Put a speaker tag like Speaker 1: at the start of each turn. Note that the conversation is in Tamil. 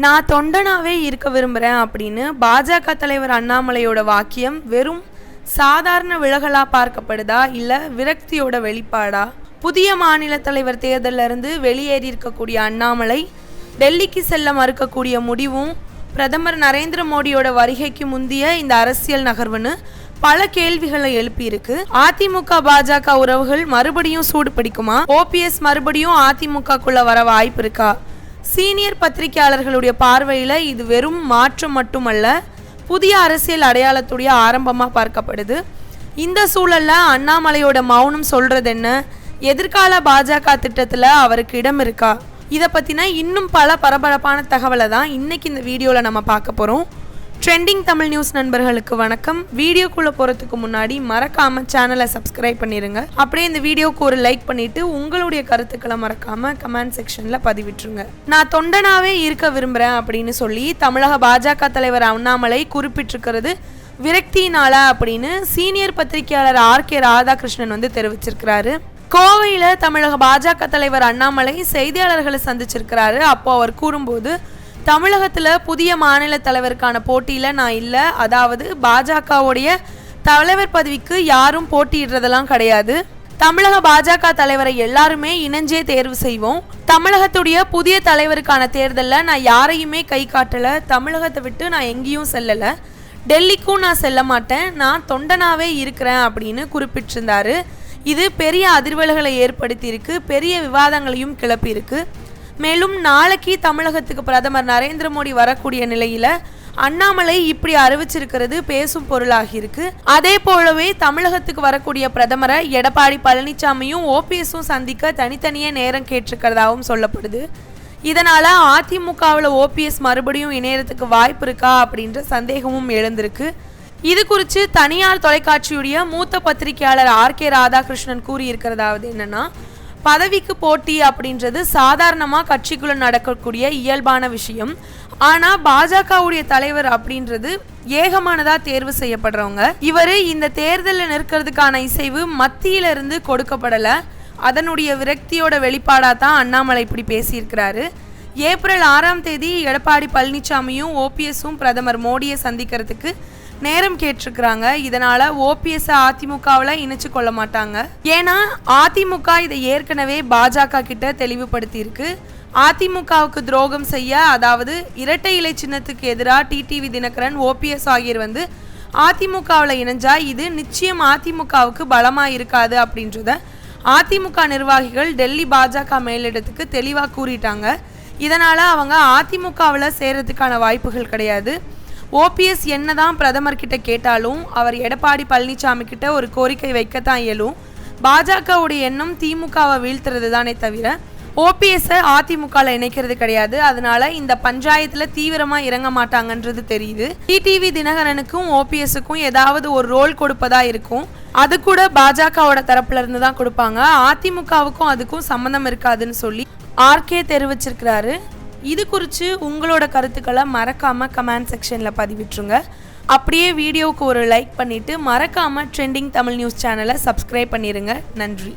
Speaker 1: நான் தொண்டனாவே இருக்க விரும்புகிறேன் அப்படின்னு பாஜக தலைவர் அண்ணாமலையோட வாக்கியம் வெறும் சாதாரண விலகலா பார்க்கப்படுதா இல்லை விரக்தியோட வெளிப்பாடா? புதிய மாநில தலைவர் தேர்தலில் இருந்து வெளியேறி இருக்கக்கூடிய அண்ணாமலை டெல்லிக்கு செல்ல மறுக்கக்கூடிய முடிவும் பிரதமர் நரேந்திர மோடியோட வருகைக்கு முந்திய இந்த அரசியல் நகர்வுன்னு பல கேள்விகளை எழுப்பியிருக்கு. அதிமுக பாஜக உறவுகள் மறுபடியும் சூடு பிடிக்குமா? ஓபிஎஸ் மறுபடியும் அதிமுகக்குள்ள வர வாய்ப்பு இருக்கா? சீனியர் பத்திரிகையாளர்களுடைய பார்வையில் இது வெறும் மாற்றம் மட்டுமல்ல புதிய அரசியல் அடையாளத்துடைய ஆரம்பமாக பார்க்கப்படுது. இந்த சூழலில் அண்ணாமலையோட மௌனம் சொல்கிறது என்ன? எதிர்கால பாஜக திட்டத்தில் அவருக்கு இடம் இருக்கா? இதை பற்றின இன்னும் பல பரபரப்பான தகவலை தான் இன்னைக்கு இந்த வீடியோவில் நம்ம பார்க்க போகிறோம் ட்ரெண்டிங் தமிழ் நியூஸ் நண்பர்களுக்கு வணக்கம். வீடியோக்குள்ளே போகிறதுக்கு முன்னாடி மறக்காம சேனலை சப்ஸ்கிரைப் பண்ணிடுங்க அப்படியே இந்த வீடியோக்கு ஒரு லைக் பண்ணிவிட்டு உங்களுடைய கருத்துக்களை மறக்காமல் கமெண்ட் செக்ஷனில் பதிவிட்டுருங்க. நான் தொண்டனாவே இருக்க விரும்புகிறேன் அப்படின்னு சொல்லி தமிழக பாஜக தலைவர் அண்ணாமலை குறிப்பிட்டிருக்கிறது. விரக்தியினால அப்படின்னு சீனியர் பத்திரிகையாளர் ஆர் கே ராதாகிருஷ்ணன் வந்து தெரிவிச்சிருக்கிறாரு. கோவையில் தமிழக பாஜக தலைவர் அண்ணாமலை செய்தியாளர்களை சந்திச்சிருக்கிறாரு. அப்போ அவர் கூறும்போது தமிழகத்தில் புதிய மாநில தலைவருக்கான போட்டியில் நான் இல்லை. அதாவது பாஜகவுடைய தலைவர் பதவிக்கு யாரும் போட்டியிடுறதெல்லாம் கிடையாது. தமிழக பாஜக தலைவரை எல்லாருமே இணைஞ்சே தேர்வு செய்வோம். தமிழகத்துடைய புதிய தலைவருக்கான தேர்தலில் நான் யாரையுமே கை காட்டலை. தமிழகத்தை விட்டு நான் எங்கேயும் செல்லலை. டெல்லிக்கும் நான் செல்ல மாட்டேன். நான் தொண்டனாவே இருக்கிறேன் அப்படின்னு குறிப்பிட்டிருந்தாரு. இது பெரிய அதிர்வல்களை ஏற்படுத்தியிருக்கு. பெரிய விவாதங்களையும் கிளப்பியிருக்கு. மேலும் நாளைக்கு தமிழகத்துக்கு பிரதமர் நரேந்திர மோடி வரக்கூடிய நிலையில அண்ணாமலை இப்படி அறிவிச்சிருக்கிறது பேசும் பொருளாகியிருக்கு அதே போலவே தமிழகத்துக்கு வரக்கூடிய பிரதமரை எடப்பாடி பழனிசாமியும் ஓபிஎஸும் சந்திக்க தனித்தனியே நேரம் கேட்டிருக்கிறதாகவும் சொல்லப்படுது. இதனால அதிமுகவில் ஓபிஎஸ் மறுபடியும் இணையறதுக்கு வாய்ப்பு இருக்கா அப்படின்ற சந்தேகமும் எழுந்திருக்கு. இது குறித்து தனியார் தொலைக்காட்சியுடைய மூத்த பத்திரிகையாளர் ஆர் கே ராதாகிருஷ்ணன் கூறியிருக்கிறதாவது என்னன்னா பதவிக்கு போட்டி அப்படின்றது சாதாரணமாக கட்சிக்குள்ள நடக்கக்கூடிய இயல்பான விஷயம். ஆனால் பாஜகவுடைய தலைவர் அப்படின்றது ஏகமானதாக தேர்வு செய்யப்படுறவங்க. இவர் இந்த தேர்தலில் நிற்கிறதுக்கான இசைவு மத்தியிலிருந்து கொடுக்கப்படலை. அதனுடைய விரக்தியோட வெளிப்பாடாக தான் அண்ணாமலை இப்படி பேசியிருக்கிறாரு. ஏப்ரல் ஆறாம் தேதி எடப்பாடி பழனிசாமியும் ஓபிஎஸும் பிரதமர் மோடியை சந்திக்கிறதுக்கு நேரம் கேட்டிருக்கிறாங்க. இதனால ஓபிஎஸ் அதிமுகவில் இணைச்சு கொள்ள மாட்டாங்க. ஏன்னா அதிமுக இதை ஏற்கனவே பாஜக கிட்ட தெளிவுபடுத்தியிருக்கு. அதிமுகவுக்கு துரோகம் செய்ய அதாவது இரட்டை இலை சின்னத்துக்கு எதிராக டிடிவி தினகரன் ஓபிஎஸ் ஆகியோர் வந்து அதிமுகவில் இணைஞ்சா இது நிச்சயம் அதிமுகவுக்கு பலமாக இருக்காது அப்படின்றத அதிமுக நிர்வாகிகள் டெல்லி பாஜக மேலிடத்துக்கு தெளிவாக கூறிட்டாங்க. இதனால் அவங்க அதிமுகவில் சேரத்துக்கான வாய்ப்புகள் கிடையாது. ஓபிஎஸ் என்னதான் பிரதமர் கிட்ட கேட்டாலும் அவர் எடப்பாடி பழனிசாமி கிட்ட ஒரு கோரிக்கை வைக்கத்தான் இயலும். பாஜகவுடைய எண்ணம் திமுகவை வீழ்த்துறது தானே தவிர ஓபிஎஸ்ஸை அதிமுகவில் இணைக்கிறது கிடையாது. அதனால இந்த பஞ்சாயத்தில் தீவிரமாக இறங்க மாட்டாங்கன்றது தெரியுது. டிடிவி தினகரனுக்கும் ஓபிஎஸ்ஸுக்கும் ஏதாவது ஒரு ரோல் கொடுப்பதா இருக்கும். அது கூட பாஜகவோட தரப்புல இருந்து தான் கொடுப்பாங்க. அதிமுகவுக்கும் அதுக்கும் சம்மந்தம் இருக்காதுன்னு சொல்லி ஆர்கே தெரிவிச்சிருக்கிறாரு. இது குறித்து உங்களோட கருத்துக்களை மறக்காமல் கமெண்ட் செக்ஷனில் பதிவிட்டுருங்க. அப்படியே வீடியோவுக்கு ஒரு லைக் பண்ணிவிட்டு மறக்காமல் ட்ரெண்டிங் தமிழ் நியூஸ் சேனலை சப்ஸ்கிரைப் பண்ணிடுங்க நன்றி.